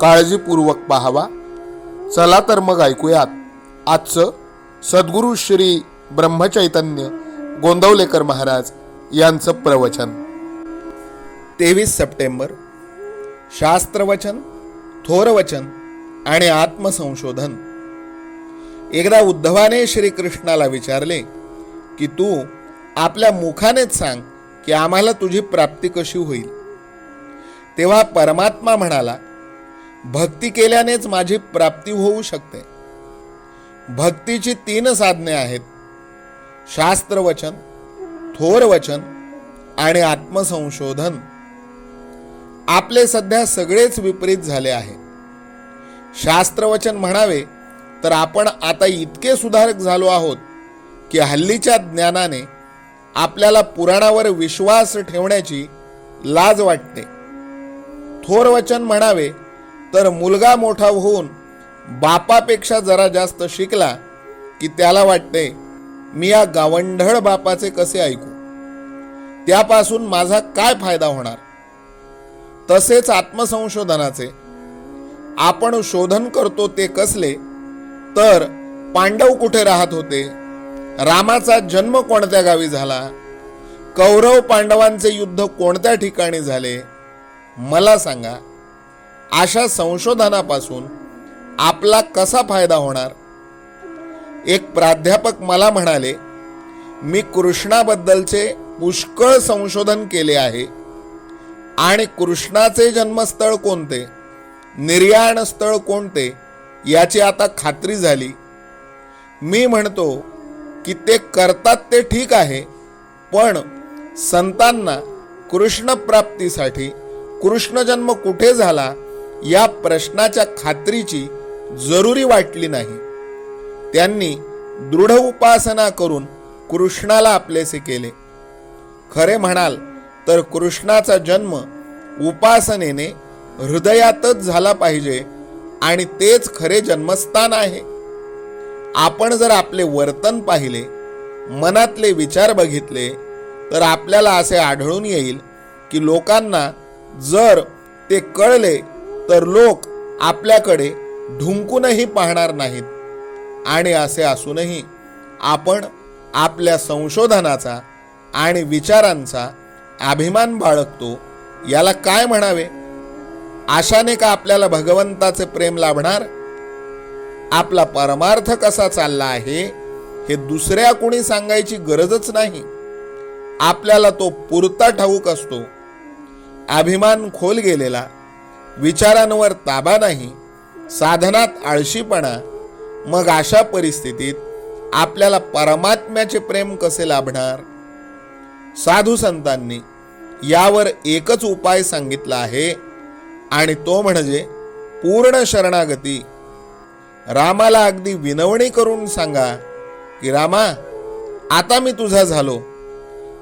काळजीपूर्वक पाहावा. चला तर मग ऐकूयात. आजचं सद्गुरू श्री ब्रह्मचैतन्य गोंदवलेकर महाराज यांचं प्रवचन. तेवीस सप्टेंबर. शास्त्रवचन थोरवचन आणि आत्मसंशोधन. एकदा उद्धवाने श्रीकृष्णाला विचारले की तू आपल्या मुखानेच सांग की आम्हाला तुझी प्राप्ती कशी होईल? तेव्हा परमात्मा म्हणाला भक्ती केल्यानेच माझी प्राप्ती होऊ शकते. भक्तीची तीन साधने आहेत. शास्त्रवचन थोरवचन आणि आत्मसंशोधन. आपले सध्या सगळेच विपरीत झाले आहे. शास्त्रवचन म्हणावे तर आपण आता इतके सुधारक झालो आहोत की हल्लीच्या ज्ञानाने आपल्याला पुराणावर विश्वास ठेवण्याची लाज वाटते. थोर वचन म्हणावे तर मुलगा मोठा होऊन बापापेक्षा जरा जास्त शिकला की त्याला वाटते मी या गावंढळ बापाचे कसे ऐकू? त्यापासून माझा काय फायदा होणार? तसेच आत्मसंशोधनाचे. आपण शोधन करतो ते कसले? तर पांडव कुठे राहत होते? रामाचा जन्म कोणत्या गावी झाला? कौरव पांडवांचे युद्ध कोणत्या ठिकाणी झाले? मला सांगा. अशा संशोधनापासून आपला कसा फायदा होणार? एक प्राध्यापक मला म्हणाले मी कृष्णाबद्दलचे पुष्कळ संशोधन केले आहे. आणि कृष्णाचे जन्मस्थळ कोणते? निर्याण स्थळ कोणते? याची आता खात्री झाली. मी म्हणतो की ते करतात ते ठीक आहे पण संतांना कृष्ण प्राप्तीसाठी कुठे झाला या प्रश्नाच्या खात्रीची जरुरी वाटली नाही. त्यांनी दृढ उपासना करून कृष्णाला आपलेसे केले. खरे म्हणाल तर कृष्णाचा जन्म उपासनेने हृदयातच झाला पाहिजे आणि तेच खरे जन्मस्थान आहे. आपण जर आपले वर्तन पाहिले मनातले विचार बघितले तर आपल्याला असे आढळून येईल की लोकांना जर ते कळले तर लोक आपल्याकडे ढुंकूनही पाहणार नाहीत. आणि असे असूनही आपण आपल्या संशोधनाचा आणि विचारांचा अभिमान बाळगतो. याला काय म्हणावे? आशाने का आपल्याला भगवंताचे प्रेम लाभणार? आपला परमार्थ कसा चालला आहे हे दुसऱ्या कोणी सांगायची गरजच नाही. आपल्याला तो पुरता ठाऊक असतो. अभिमान खोल गेलेला विचारांवर ताबा नाही साधनात आळशीपणा मग अशा परिस्थितीत आपल्याला परमात्म्याचे प्रेम कसे लाभणार? साधू संतांनी यावर एकच उपाय सांगितला आहे आणि तो म्हणजे पूर्ण शरणागती. रामाला अगदी विनवणी करून सांगा की रामा आता मी तुझा झालो.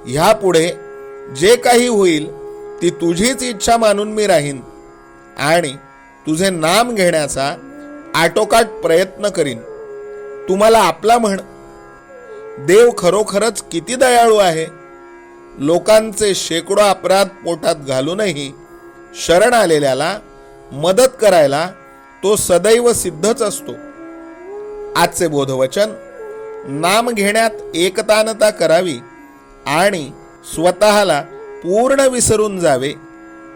ह्यापुढे जे काही होईल ती तुझीच इच्छा मानून मी राहीन. आणि तुझे नाम घेण्याचा आटोकाट प्रयत्न करीन. तुम्हाला आपला म्हण देव खरोखरच किती दयाळू आहे. लोकांचे शेकडो अपराध पोटात घालूनही शरण आलेल्याला मदत करायला तो सदैव सिद्धच असतो. आजचे बोधवचन नाम घेण्यात एकतानता करावी आणि स्वतःला पूर्ण विसरून जावे.